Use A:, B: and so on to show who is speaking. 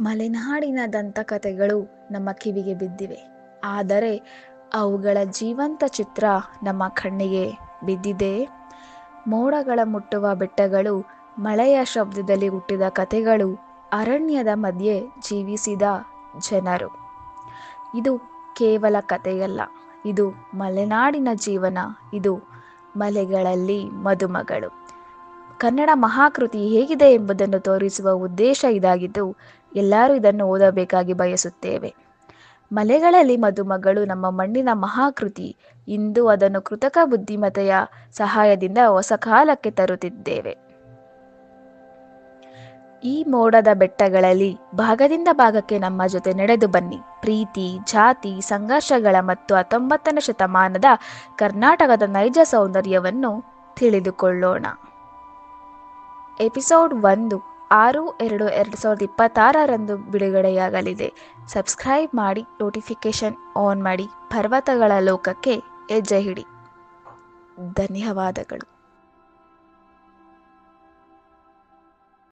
A: ಮಲೆನಾಡಿನ ದಂತಕಥೆಗಳು ನಮ್ಮ ಕಿವಿಗೆ ಬಿದ್ದಿವೆ. ಆದರೆ ಅವುಗಳ ಜೀವಂತ ಚಿತ್ರ ನಮ್ಮ ಕಣ್ಣಿಗೆ ಬಿದ್ದಿದೆ. ಮೋಡಗಳ ಮುಟ್ಟುವ ಬೆಟ್ಟಗಳು, ಮಳೆಯ ಶಬ್ದದಲ್ಲಿ ಹುಟ್ಟಿದ ಕಥೆಗಳು, ಅರಣ್ಯದ ಮಧ್ಯೆ ಜೀವಿಸಿದ ಜನರು. ಇದು ಕೇವಲ ಕಥೆಯಲ್ಲ, ಇದು ಮಲೆನಾಡಿನ ಜೀವನ, ಇದು ಮಲೆಗಳಲ್ಲಿ ಮದುಮಗಳು. ಕನ್ನಡ ಮಹಾಕೃತಿ ಹೇಗಿದೆ ಎಂಬುದನ್ನು ತೋರಿಸುವ ಉದ್ದೇಶ ಇದಾಗಿದ್ದು ಎಲ್ಲರೂ ಇದನ್ನು ಓದಬೇಕಾಗಿ ಬಯಸುತ್ತೇವೆ. ಮಲೆಗಳಲ್ಲಿ ಮದುಮಗಳು ನಮ್ಮ ಮಣ್ಣಿನ ಮಹಾಕೃತಿ. ಇಂದು ಅದನ್ನು ಕೃತಕ ಬುದ್ಧಿಮತೆಯ ಸಹಾಯದಿಂದ ಹೊಸ ಕಾಲಕ್ಕೆ ತರುತ್ತಿದ್ದೇವೆ. ಈ ಮೋಡದ ಬೆಟ್ಟಗಳಲ್ಲಿ ಭಾಗದಿಂದ ಭಾಗಕ್ಕೆ ನಮ್ಮ ಜೊತೆ ನಡೆದು ಬನ್ನಿ. ಪ್ರೀತಿ, ಜಾತಿ, ಸಂಘರ್ಷಗಳ ಮತ್ತು ಹತ್ತೊಂಬತ್ತನೇ ಶತಮಾನದ ಕರ್ನಾಟಕದ ನೈಜ ಸೌಂದರ್ಯವನ್ನು ತಿಳಿದುಕೊಳ್ಳೋಣ. ಎಪಿಸೋಡ್ ಒಂದು. ಆರು ಎರಡು ಎರಡು ಸಾವಿರದ ಇಪ್ಪತ್ತಾರರಂದು ಬಿಡುಗಡೆಯಾಗಲಿದೆ. ಸಬ್ಸ್ಕ್ರೈಬ್ ಮಾಡಿ, ನೋಟಿಫಿಕೇಷನ್ ಆನ್ ಮಾಡಿ, ಪರ್ವತಗಳ ಲೋಕಕ್ಕೆ ಹೆಜ್ಜೆ ಹಿಡಿ ಧನ್ಯವಾದಗಳು.